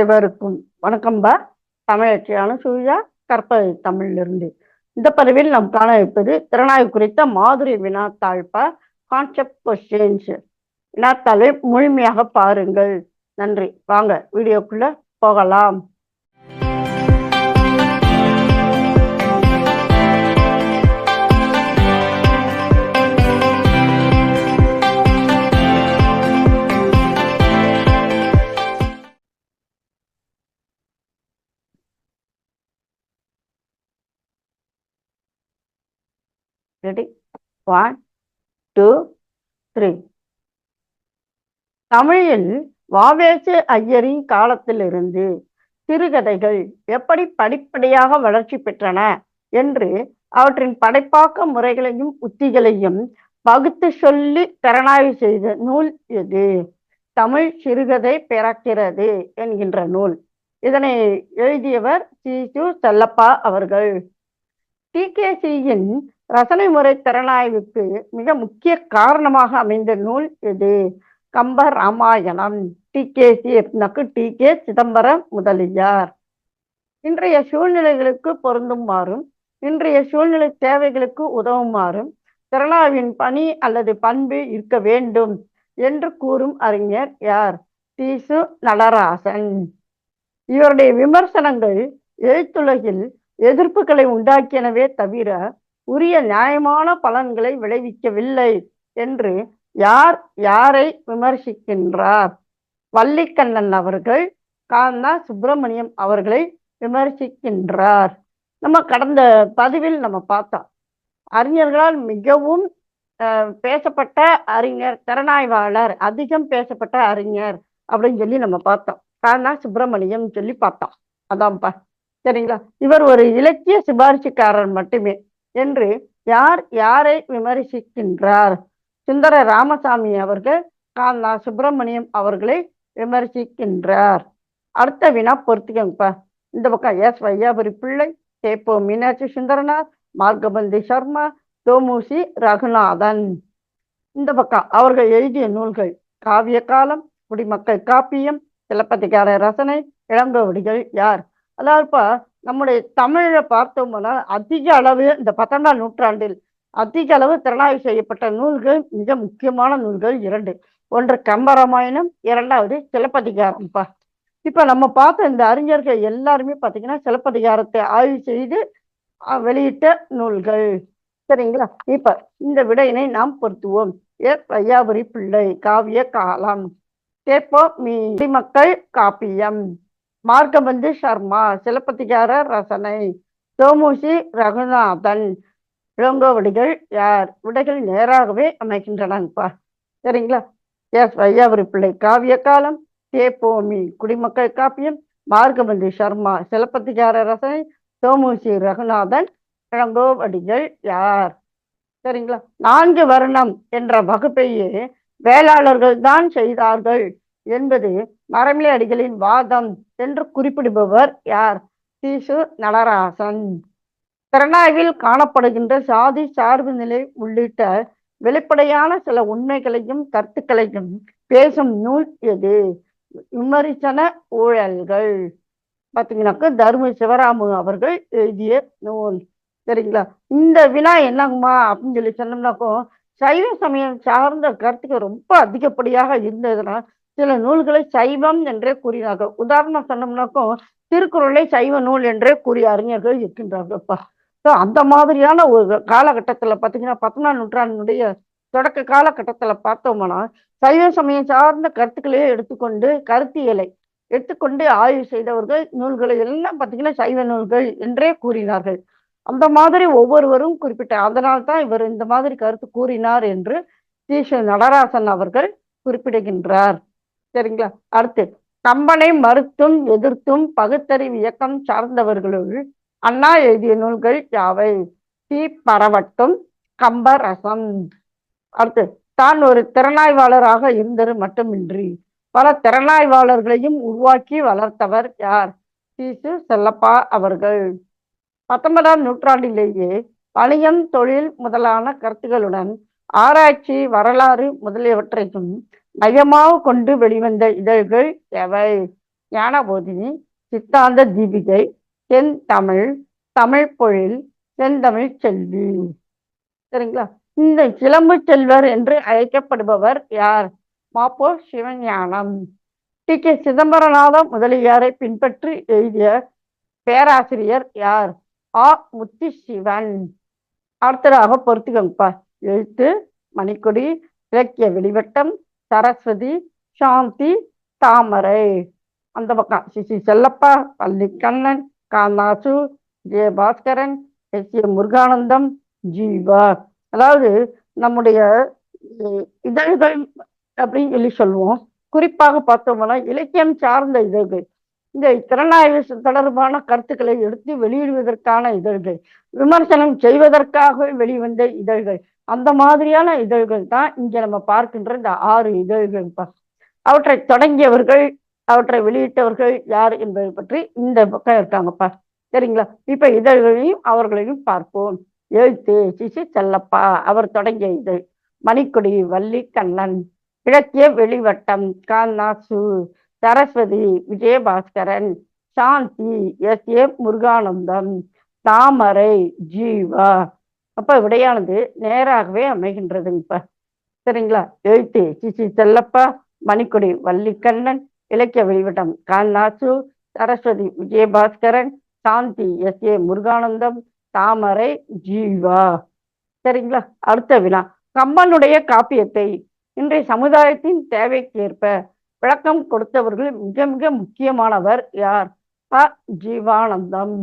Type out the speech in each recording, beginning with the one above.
அனைவருக்கும் வணக்கம்பா தமிழச்சியான சூழா கற்பது தமிழிலிருந்து. இந்த பதிவில் நாம் காண இருப்பது திறனாய்வு குறித்த மாதிரி வினாத்தாழ்ப்பா கான்செப்ட் கொஸ்டின்ஸ் வினாத்தாளை முழுமையாக பாருங்கள். நன்றி. வாங்க வீடியோக்குள்ள போகலாம். ரெடி ஒன் டூ த்ரீ தமிழில் வாவேசு ஐயரின் காலத்திலிருந்து சிறுகதைகள் எப்படி படிப்படியாக வளர்ச்சி பெற்றன என்று அவற்றின் படைப்பாக்க முறைகளையும் உத்திகளையும் பகுத்து சொல்லி திறனாய்வு செய்த நூல் எது? தமிழ் சிறுகதை பிறக்கிறது என்கின்ற நூல். இதனை எழுதியவர் சி. சு. செல்லப்பா அவர்கள். டி. கே. சியின் ரசனை முறை திறனாய்வுக்கு மிக முக்கிய காரணமாக அமைந்த நூல் எது? Kamba Ramayanam. T. K. C. எப்னாக்கு T. K. Chidambaram Mudaliar. இன்றைய சூழ்நிலைகளுக்கு பொருந்துமாறும் இன்றைய சூழ்நிலை தேவைகளுக்கு உதவுமாறும் திறனாய்வின் பணி அல்லது பண்பு இருக்க வேண்டும் என்று கூறும் அறிஞர் யார்? தீசு நடராசன். இவருடைய விமர்சனங்கள் எழுத்துலகில் எதிர்ப்புகளை உண்டாக்கியனவே தவிர உரிய நியாயமான பலன்களை விளைவிக்கவில்லை என்று யார் யாரை விமர்சிக்கின்றார்? வள்ளிக்கண்ணன் அவர்கள் காந்தா சுப்பிரமணியம் அவர்களை விமர்சிக்கின்றார். நம்ம கடந்த பதிவில் நம்ம பார்த்தோம். அறிஞர்களால் மிகவும் பேசப்பட்ட அறிஞர் திறனாய்வாளர் அதிகம் பேசப்பட்ட அறிஞர் அப்படின்னு சொல்லி நம்ம பார்த்தோம். காந்தா சுப்பிரமணியம் சொல்லி பார்த்தோம். அதான்ப்பா. சரிங்களா? இவர் ஒரு இலக்கிய சிபாரிசுக்காரர் மட்டுமே. என்று யார் யாரை விமர்சிக்கின்றார்? சுந்தர ராமசாமி அவர்கள் காந்தா சுப்பிரமணியம் அவர்களை விமர்சிக்கின்றார். அடுத்த வினா பொறுத்துக்கங்கப்பா. இந்த பக்கம் எஸ் வையாபுரி பிள்ளை தேப்போ மீனாட்சி சுந்தரனார் மார்கபந்தி சர்மா தோமுசி ரகுநாதன். இந்த பக்கம் அவர்கள் எழுதிய நூல்கள் காவிய காலம் குடிமக்கள் காப்பியம் சிலப்பதிகார ரசனை இளங்கோவடிகள் யார்? அதாவதுப்பா நம்முடைய தமிழ பார்த்தோம்னா அதிக அளவு இந்த பத்தொன்பதாம் நூற்றாண்டில் அதிக அளவு திறனாய்வு செய்யப்பட்ட நூல்கள் மிக முக்கியமான நூல்கள் இரண்டு. ஒன்று கம்பராமாயணம் இரண்டாவது சிலப்பதிகாரம்ப்பா இப்ப நம்ம பார்த்த இந்த அறிஞர்கள் எல்லாருமே பார்த்தீங்கன்னா சிலப்பதிகாரத்தை ஆய்வு செய்து வெளியிட்ட நூல்கள். சரிங்களா? இப்ப இந்த விடையினை நாம் பொருத்துவோம். ஏ பையாபுரி பிள்ளை காவிய காலம் கேப்போ மீ மக்கள் காப்பியம். மார்க்கபந்து சர்மா சிலப்பதிகார ரசனை. சோமுசி ரகுநாதன். இளங்கோவடிகள் யார்? விடைகள் நேராகவே அமைக்கின்றனப்பா சரிங்களா? எஸ் வையாபுரி பிள்ளை காவிய காலம் தேப்போமி குடிமக்கள் காப்பியம் மார்க்கபந்தி சர்மா சிலப்பதிகார ரசனை சோமுசி ரகுநாதன் இளங்கோவடிகள் யார்? சரிங்களா? நான்கு வருணம் என்ற வகுப்பையே வேளாளர்கள் தான் செய்தார்கள். என்பது மரமிலை அடிகளின் வாதம் என்று குறிப்பிடுபவர் யார்? சீசு நடராசன். திறனாய்வில் காணப்படுகின்ற சாதி சார்பு நிலை உள்ளிட்ட வெளிப்படையான சில உண்மைகளையும் கருத்துக்களையும் பேசும் நூல் எது? விமரிசன ஊழல்கள். பார்த்தீங்கன்னாக்க தர்ம சிவராமு அவர்கள் எழுதிய நூல். சரிங்களா? இந்த வினா என்னங்கம்மா அப்படின்னு சொல்லி சொன்னோம்னாக்கோ சைவ சமயம் சார்ந்த கருத்துக்கள் ரொம்ப அதிகப்படியாக இருந்ததுன்னா சில நூல்களை சைவம் என்றே கூறினார்கள். உதாரணம் சொன்னோம்னாக்கும் திருக்குறளை சைவ நூல் என்றே கூறிய அறிஞர்கள் இருக்கின்றார்கள்ப்பா. ஸோ அந்த மாதிரியான ஒரு காலகட்டத்தில் பார்த்தீங்கன்னா பத்தொன்பதாம் நூற்றாண்டினுடைய தொடக்க காலகட்டத்தில் பார்த்தோம்னா சைவ சமயம் சார்ந்த கருத்துக்களையே எடுத்துக்கொண்டு கருத்தியலை எடுத்துக்கொண்டு ஆய்வு செய்தவர்கள் நூல்களை எல்லாம் பார்த்தீங்கன்னா சைவ நூல்கள் என்றே கூறினார்கள். அந்த மாதிரி ஒவ்வொருவரும் குறிப்பிட்ட அதனால் தான் இவர் இந்த மாதிரி கருத்து கூறினார் என்று ஸ்ரீ நடராசன் அவர்கள் குறிப்பிடுகின்றார். சரிங்களா? அடுத்து கம்பனை மறுத்தும் எதிர்த்தும் பகுத்தறிவு இயக்கம் சார்ந்தவர்களுள் அண்ணா எழுதிய நூல்கள் யாவை? சி. பரவட்டும் கம்பரசம். அடுத்து தான் ஒரு திறனாய்வாளராக இருந்தது மட்டுமின்றி பல திறனாய்வாளர்களையும் உருவாக்கி வளர்த்தவர் யார்? சீசு செல்லப்பா அவர்கள். பத்தொன்பதாம் நூற்றாண்டிலேயே வணிகம் தொழில் முதலான கருத்துகளுடன் ஆராய்ச்சி வரலாறு முதலியவற்றையும் மையமாக கொண்டு வெளிவந்த இதழ்கள் எவை? ஞானபோதினி சித்தாந்த தீபிகை தென் தமிழ் தமிழ் பொழில் செந்தமிழ் செல்வி. சரிங்களா? இந்த சிலம்பு செல்வர் என்று அழைக்கப்படுபவர் யார்? மாப்போ சிவஞானம். டி. கே. சிதம்பரநாத முதலியாரை பின்பற்றி எழுதிய பேராசிரியர் யார்? ஆ. முத்தி சிவன் அடுத்ததாக பொறுத்துக்கோங்கப்பா. எழுத்து மணிக்கொடி இலக்கிய வெளிவட்டம் சரஸ்வதி சாந்தி தாமரை. அந்த பக்கம் சிசி செல்லப்பா பள்ளிக்கண்ணன் காந்தாசு ஜெயபாஸ்கரன் எஸ் ஏ முருகானந்தம் ஜீவா. அதாவது நம்முடைய இதழ்கள் அப்படின்னு சொல்லி சொல்லுவோம். குறிப்பாக பார்த்தோம்னா இலக்கியம் சார்ந்த இதழ்கள். இந்த திறனாய்வு தொடர்பான கருத்துக்களை எடுத்து வெளியிடுவதற்கான இதழ்கள். விமர்சனம் செய்வதற்காக வெளிவந்த இதழ்கள். அந்த மாதிரியான இதழ்கள் தான் இங்க நம்ம பார்க்கின்ற இந்த ஆறு இதழ்கள் அவற்றை தொடங்கியவர்கள் அவற்றை வெளியிட்டவர்கள் யார் என்பதை பற்றி இந்த பக்கம் இருக்காங்கப்பா சரிங்களா? இப்ப இதழ்களையும் அவர்களையும் பார்ப்போம். எழுத்து சிசி செல்லப்பா அவர் தொடங்கிய இதழ். மணிக்கொடி வள்ளி கண்ணன். இலக்கிய வெளிவட்டம் காந்தாசு சரஸ்வதி விஜயபாஸ்கரன். சாந்தி எஸ். ஏ. முருகானந்தம். தாமரை ஜீவா. அப்ப விடையானது நேராகவே அமைகின்றதுங்கப்ப. சரிங்களா? எழுத்து சிசி செல்லப்பா மணிக்கொடி வள்ளிக்கண்ணன் இலக்கிய வெளிவட்டம் கால்நாசு சரஸ்வதி விஜயபாஸ்கரன் சாந்தி எஸ் ஏ முருகானந்தம் தாமரை ஜீவா. சரிங்களா? அடுத்த வினா. கம்பனுடைய காப்பியத்தை இன்றைய சமுதாயத்தின் தேவைக்கேற்ப விளக்கம் கொடுத்தவர்கள் மிக மிக முக்கியமானவர் யார்? ப. ஜீவானந்தம்.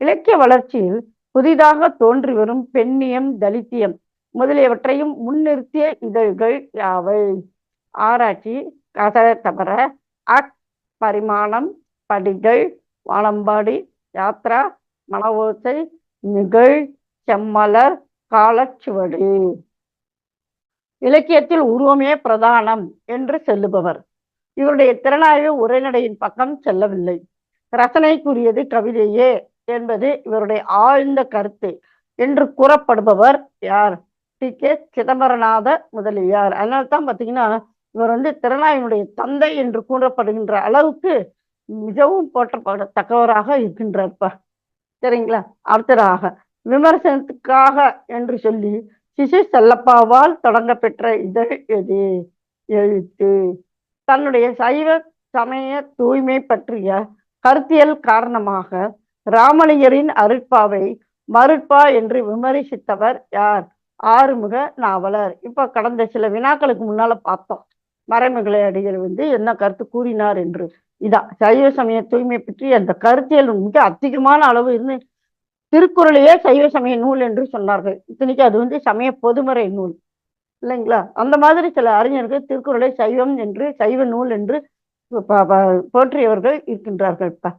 இலக்கிய வளர்ச்சியில் புதிதாக தோன்றி வரும் பெண்ணியம் தலித்தியம் முதலியவற்றையும் முன்னிறுத்திய இதழ்கள் யாவை? ஆராய்ச்சி கதற தவிர அக் பரிமாணம் படிகள் வானம்பாடி யாத்ரா மனவோசை நிகழ் செம்மலர் காலச்சுவடு. இலக்கியத்தில் உருவமே பிரதானம் என்று சொல்லுபவர். இவருடைய திறனாய்வு உரைநடையின் பக்கம் செல்லவில்லை. ரசனைக்குரியது கவிதையே. என்பது இவருடைய ஆழ்ந்த கருத்து என்று கூறப்படுபவர் யார்? டி. கே. சிதம்பரநாத முதலியார். அதனால தான் பார்த்தீங்கன்னா இவர் வந்து திறனாயினுடைய தந்தை என்று கூறப்படுகின்ற அளவுக்கு மிகவும் போற்றப்படத்தக்கவராக இருக்கின்றார்ப்பா சரிங்களா? அடுத்ததாக விமர்சனத்துக்காக என்று சொல்லி சிசு செல்லப்பாவால் தொடங்க பெற்ற இதழ் எது? எழுத்து. தன்னுடைய சைவ சமய தூய்மை பற்றிய கருத்தியல் காரணமாக ராமலிங்கரின் அருட்பாவை மருட்பா என்று விமர்சித்தவர் யார்? ஆறுமுக நாவலர். இப்ப கடந்த சில வினாக்களுக்கு முன்னால பார்த்தோம். மறைமுகளை அடிகள் வந்து என்ன கருத்து கூறினார் என்று. இதான் சைவ சமய தூய்மை பற்றி அந்த கருத்தியல் மிக அதிகமான அளவு இருந்து திருக்குறளையே சைவ சமய நூல் என்று சொன்னார்கள். இத்தனைக்கு அது வந்து சமய பொதுமறை நூல். இல்லைங்களா? அந்த மாதிரி சில அறிஞர்கள் திருக்குறளை சைவம் என்று சைவ நூல் என்று போற்றியவர்கள் இருக்கின்றார்கள். இப்ப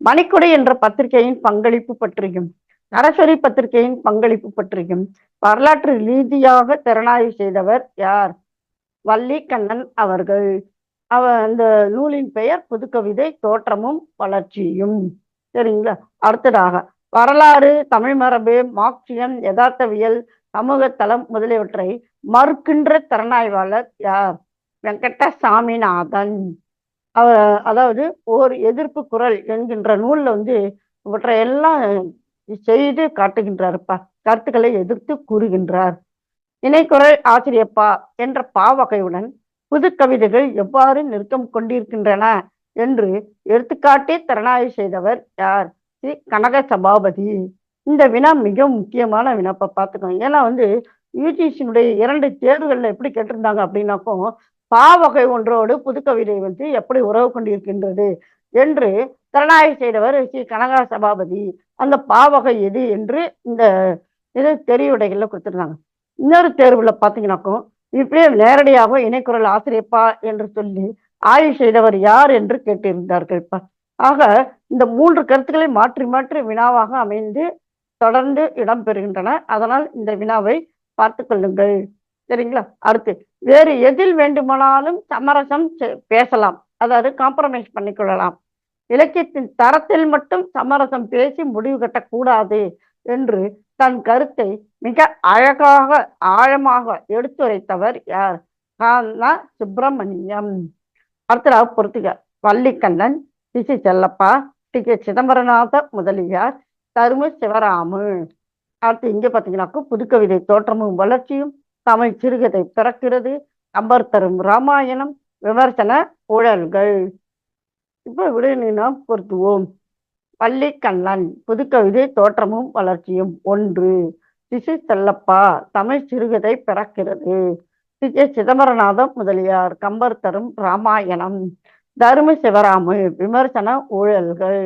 மணிக்கொடை என்ற பத்திரிகையின் பங்களிப்பு பற்றியும் நரசரி பத்திரிகையின் பங்களிப்பு பற்றியும் வரலாற்று ரீதியாக திறனாய்வு செய்தவர் யார்? வள்ளிக்கண்ணன் அவர்கள். அவ அந்த நூலின் பெயர் புதுக்கவிதை தோற்றமும் வளர்ச்சியும். சரிங்களா? அடுத்ததாக வரலாறு தமிழ் மரபு மார்க்சியம் யதார்த்தவியல் சமூக தளம் முதலியவற்றை மறுக்கின்ற திறனாய்வாளர் யார்? வெங்கட்ட சாமிநாதன் அதாவது ஓர் எதிர்ப்பு குரல் என்கின்ற நூல்ல வந்து இவற்றை எல்லாம் செய்து காட்டுகின்றாருப்பா. கருத்துக்களை எதிர்த்து கூறுகின்றார். இணைக்குரல் ஆசிரியப்பா என்ற பாவகையுடன் புது கவிதைகள் எவ்வாறு நெருக்கம் கொண்டிருக்கின்றன என்று எடுத்துக்காட்டி திறனாய்வு செய்தவர் யார்? ஸ்ரீ கனக சபாபதி. இந்த வினா மிக முக்கியமான வினாப்ப பார்த்துக்கோங்க. ஏன்னா வந்து யூஜிசியினுடைய இரண்டு தேர்வுகள்ல எப்படி கேட்டிருந்தாங்க அப்படின்னாக்கும் பாவகை ஒன்றோடு புதுக்கவிதை வந்து எப்படி உறவு கொண்டிருக்கின்றது என்று திறனாய்வு செய்தவர் ஸ்ரீ கனகா சபாபதி. அந்த பாவகை எது என்று இந்த இது தெரியுடைகளில் கொடுத்திருந்தாங்க. இன்னொரு தேர்வுல பார்த்தீங்கன்னாக்கும் இப்படியே நேரடியாக இணைக்குரல் ஆசிரியப்பா என்று சொல்லி ஆய்வு செய்தவர் யார் என்று கேட்டிருந்தார்கள்ப்பா ஆக இந்த மூன்று கருத்துக்களை மாற்றி மாற்றி வினாவாக அமைந்து தொடர்ந்து இடம்பெறுகின்றன. அதனால் இந்த வினாவை பார்த்து கொள்ளுங்கள். சரிங்களா? அடுத்து வேறு எதில் வேண்டுமானாலும் சமரசம் செ- பேசலாம். அதாவது காம்ப்ரமைஸ் பண்ணிக்கொள்ளலாம். இலக்கியத்தின் தரத்தில் மட்டும் சமரசம் பேசி முடிவு கட்டக்கூடாது என்று தன் கருத்தை மிக அழகாக ஆழமாக எடுத்துரைத்தவர் யார்? காந்தா சுப்பிரமணியம். அடுத்ததாக பொறுத்துக. வள்ளிக்கண்ணன் சிசி சி. செல்லப்பா டி. கே. சிதம்பரநாத முதலியார் தரும சிவராமு. அடுத்து இங்க பாத்தீங்கன்னாக்கா புதுக்கவிதை தோற்றமும் வளர்ச்சியும் தமிழ் சிறுகதை பிறக்கிறது அம்பர் தரும் ராமாயணம் விமர்சன ஊழல்கள். இப்போ விடையினை நாம் பொருத்துவோம். வள்ளிக்கண்ணன் புதுக்கவிதை தோற்றமும் வளர்ச்சியும் ஒன்று. சிசு செல்லப்பா தமிழ் சிறுகதை பிறக்கிறது. சிதம்பரநாதம் முதலியார் கம்பர் தரும் ராமாயணம். தரும சிவராமு விமர்சன ஊழல்கள்.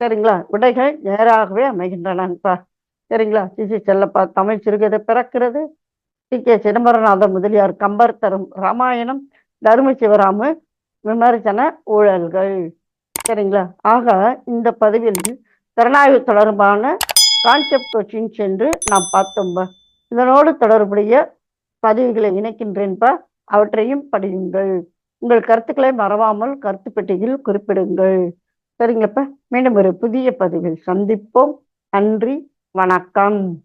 சரிங்களா? விடைகள் நேராகவே அமைகின்றனப்பா சரிங்களா? சிசி செல்லப்பா தமிழ் சிறுகதை பிறக்கிறது. T K. சிதம்பரநாத முதலியார் கம்பர் தரும் ராமாயணம் தரும சிவராமு விமர்சன ஊழல்கள். சரிங்களா? ஆக இந்த பதிவில் திறனாய்வு தொடர்பான கான்செப்ட் கொஸ்டின் சென்று நாம் பார்த்தோம்பா இதனோடு தொடர்புடைய பதிவுகளை இணைக்கின்றேன்பா அவற்றையும் படியுங்கள். உங்கள் கருத்துக்களை மறவாமல் கருத்து பெட்டியில் குறிப்பிடுங்கள். சரிங்களப்பா மீண்டும் ஒரு புதிய பதிவில் சந்திப்போம். நன்றி வணக்கம்.